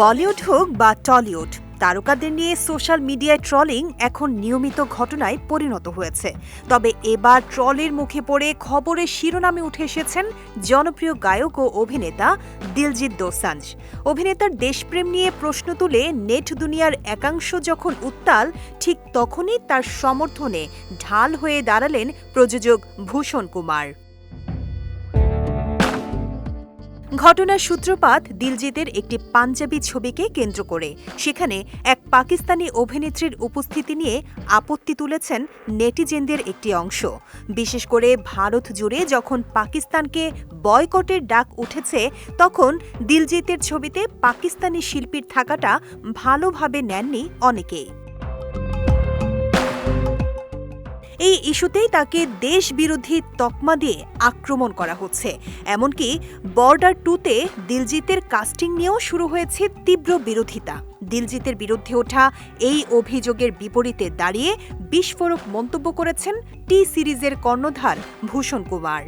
বলিউড হোক বা টলিউড, তারকাদের নিয়ে সোশ্যাল মিডিয়ায় ট্রলিং এখন নিয়মিত ঘটনায় পরিণত হয়েছে। তবে এবার ট্রলের মুখে পড়ে খবরের শিরোনামে উঠে এসেছেন জনপ্রিয় গায়ক ও অভিনেতা দিলজিৎ দোসাঞ্জ। অভিনেতার দেশপ্রেম নিয়ে প্রশ্ন তুলে নেট দুনিয়ার একাংশ যখন উত্তাল, ঠিক তখনই তার সমর্থনে ঢাল হয়ে দাঁড়ালেন প্রযোজক ভূষণ কুমার। ঘটনার সূত্রপাত দিলজিতের একটি পাঞ্জাবি ছবিকে কেন্দ্র করে। সেখানে এক পাকিস্তানি অভিনেত্রীর উপস্থিতি নিয়ে আপত্তি তুলেছেন নেটিজেনদের একটি অংশ। বিশেষ করে ভারত জুড়ে যখন পাকিস্তানকে বয়কটের ডাক উঠেছে, তখন দিলজিতের ছবিতে পাকিস্তানি শিল্পীর থাকাটা ভালোভাবে নেননি অনেকেই এই ইস্যুতেই তাকে দেশ বিরোধী তকমা দিয়ে আক্রমণ করা হচ্ছে। এমনকি বর্ডার টুতে দিলজিতের কাস্টিং নিয়েও শুরু হয়েছে তীব্র বিরোধিতা। দিলজিতের বিরুদ্ধে ওঠা এই অভিযোগের বিপরীতে দাঁড়িয়ে বিস্ফোরক মন্তব্য করেছেন টি সিরিজের কর্ণধার ভূষণ কুমার।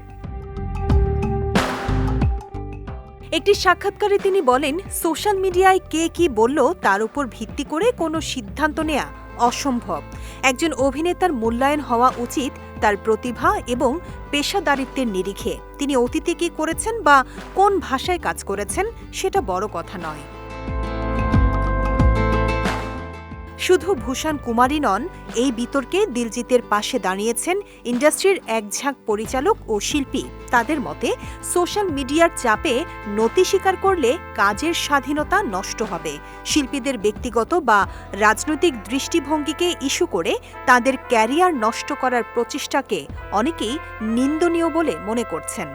একটি সাক্ষাৎকারে তিনি বলেন, সোশ্যাল মিডিয়ায় কে কি বলল তার উপর ভিত্তি করে কোনো সিদ্ধান্ত নেওয়া অসম্ভব। একজন অভিনেতার মূল্যায়ন হওয়া উচিত তার প্রতিভা এবং পেশাদারিত্বের নিরিখে। তিনি অতীতে কি করেছেন বা কোন ভাষায় কাজ করেছেন সেটা বড় কথা নয়। শুধু ভূষণ কুমারী নন, এই বিতর্কে দিলজিতের পাশে দাঁড়িয়েছেন ইন্ডাস্ট্রির একঝাঁক পরিচালক ও শিল্পী। তাদের মতে, সোশ্যাল মিডিয়ার চাপে নতি স্বীকার করলে কাজের স্বাধীনতা নষ্ট হবে। শিল্পীদের ব্যক্তিগত বা রাজনৈতিক দৃষ্টিভঙ্গিকে ইস্যু করে তাদের ক্যারিয়ার নষ্ট করার প্রচেষ্টাকে অনেকেই নিন্দনীয় বলে মনে করছেন।